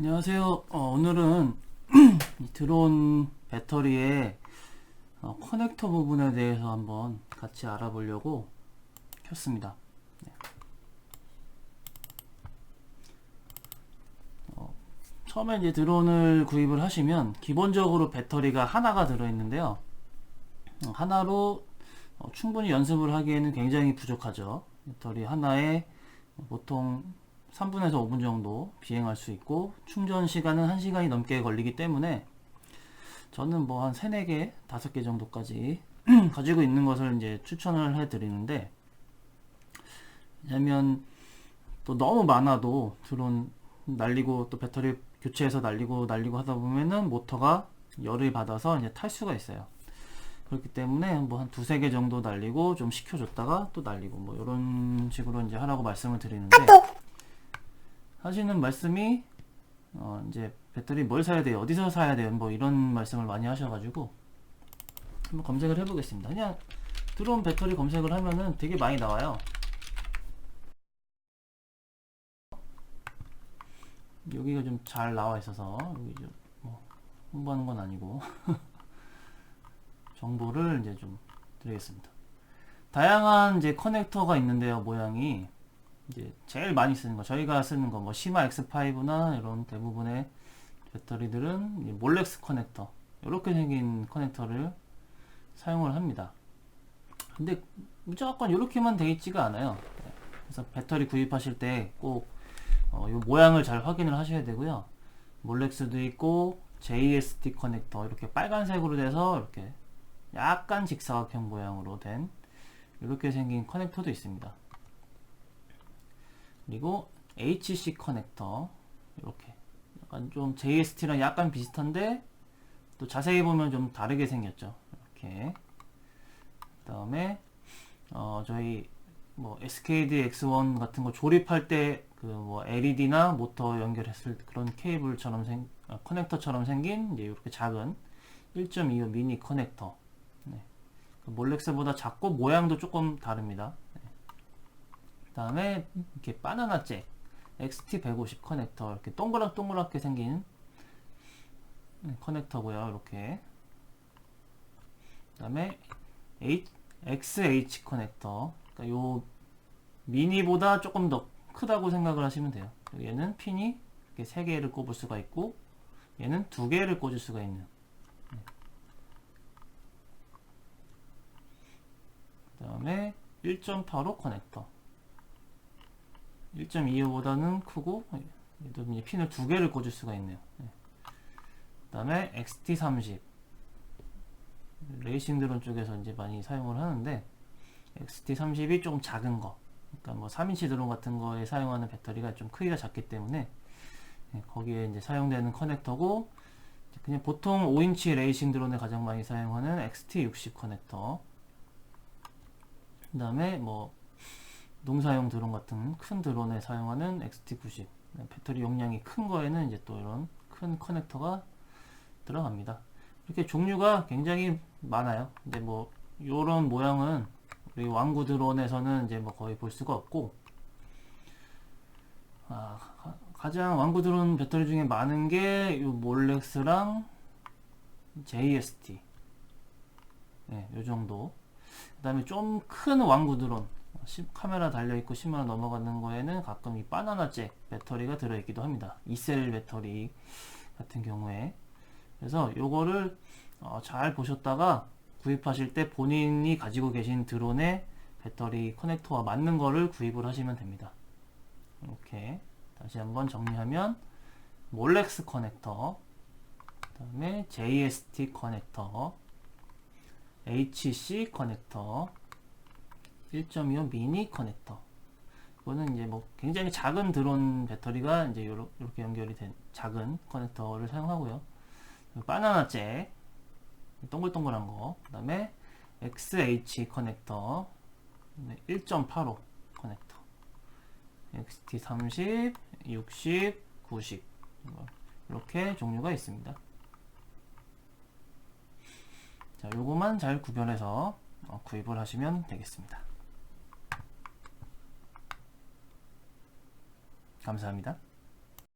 안녕하세요. 어, 오늘은 이 드론 배터리의 어, 커넥터 부분에 대해서 한번 같이 알아보려고 켰습니다. 네. 어, 처음에 이제 드론을 구입을 하시면 기본적으로 배터리가 하나가 들어있는데요. 어, 하나로 어, 충분히 연습을 하기에는 굉장히 부족하죠. 배터리 하나에 보통 3분에서 5분 정도 비행할 수 있고 충전 시간은 1시간이 넘게 걸리기 때문에 저는 뭐 한 3, 4개, 5개 정도까지 가지고 있는 것을 이제 추천을 해 드리는데 왜냐면 또 너무 많아도 드론 날리고 또 배터리 교체해서 날리고 날리고 하다 보면은 모터가 열을 받아서 이제 탈 수가 있어요. 그렇기 때문에 뭐 한 두세 개 정도 날리고 좀 식혀줬다가 또 날리고 뭐 이런 식으로 이제 하라고 말씀을 드리는데 하시는 말씀이 어 이제 배터리 뭘 사야 돼요? 어디서 사야 돼요? 뭐 이런 말씀을 많이 하셔가지고 한번 검색을 해보겠습니다. 그냥 드론 배터리 검색을 하면은 되게 많이 나와요. 여기가 좀 잘 나와 있어서 여기 좀 뭐 홍보하는 건 아니고 정보를 이제 좀 드리겠습니다. 다양한 이제 커넥터가 있는데요, 모양이 이제 제일 많이 쓰는 거, 저희가 쓰는 거, 뭐 시마 X5나 이런 대부분의 배터리들은 이 몰렉스 커넥터 이렇게 생긴 커넥터를 사용을 합니다. 근데 무조건 이렇게만 돼 있지가 않아요. 그래서 배터리 구입하실 때꼭 어, 이 모양을 잘 확인을 하셔야 되고요. 몰렉스도 있고 JST 커넥터 이렇게 빨간색으로 돼서 이렇게 약간 직사각형 모양으로 된 이렇게 생긴 커넥터도 있습니다. 그리고 HC 커넥터 이렇게 약간 좀 JST랑 약간 비슷한데 또 자세히 보면 좀 다르게 생겼죠. 이렇게 그 다음에 어 저희 뭐 SKD X1 같은 거 조립할 때 그 뭐 LED나 모터 연결했을 때 그런 케이블처럼 생 어, 커넥터처럼 생긴 이제 이렇게 작은 1.25 미니 커넥터 네. 그 몰렉스보다 작고 모양도 조금 다릅니다. 네. 그 다음에 이렇게 바나나 잭 XT150 커넥터 이렇게 동그랗 동그랗게 생긴 네, 커넥터고요. 이렇게 그 다음에 XH 커넥터 그러니까 요 미니보다 조금 더 크다고 생각을 하시면 돼요. 얘는 핀이 이렇게 세 개를 꼽을 수가 있고 얘는 두 개를 꽂을 수가 있는 그 다음에 1.85 커넥터 1.25보다는 크고 얘도 이제 핀을 두 개를 꽂을 수가 있네요. 그 다음에 XT30 레이싱 드론 쪽에서 이제 많이 사용을 하는데 XT30이 좀 작은 거 그러니까 뭐 3인치 드론 같은 거에 사용하는 배터리가 좀 크기가 작기 때문에 예, 거기에 이제 사용되는 커넥터고 그냥 보통 5인치 레이싱 드론에 가장 많이 사용하는 XT60 커넥터. 그 다음에 뭐 농사용 드론 같은 큰 드론에 사용하는 XT90 배터리 용량이 큰 거에는 이제 또 이런 큰 커넥터가 들어갑니다. 이렇게 종류가 굉장히 많아요. 근데 뭐 요런 모양은 우리 왕구 드론에서는 이제 뭐 거의 볼 수가 없고 아, 가- 가장 왕구 드론 배터리 중에 많은 게 요 몰렉스랑 JST 네, 요 정도. 그 다음에 좀 큰 왕구 드론. 시- 카메라 달려있고 10만원 넘어가는 거에는 가끔 이 바나나 잭 배터리가 들어있기도 합니다. 2셀 배터리 같은 경우에. 그래서 요거를 어, 잘 보셨다가 구입하실 때 본인이 가지고 계신 드론의 배터리 커넥터와 맞는 거를 구입을 하시면 됩니다. 이렇게 다시 한번 정리하면 몰렉스 커넥터 그 다음에 JST 커넥터 HC 커넥터 1.25 미니 커넥터 이거는 이제 뭐 굉장히 작은 드론 배터리가 이제 이렇게 연결이 된 작은 커넥터를 사용하고요 바나나 잭 동글동글한 거. 그 다음에 XH 커넥터. 1.85 커넥터. XT30, 60, 90. 이렇게 종류가 있습니다. 자, 요거만 잘 구별해서 어, 구입을 하시면 되겠습니다. 감사합니다.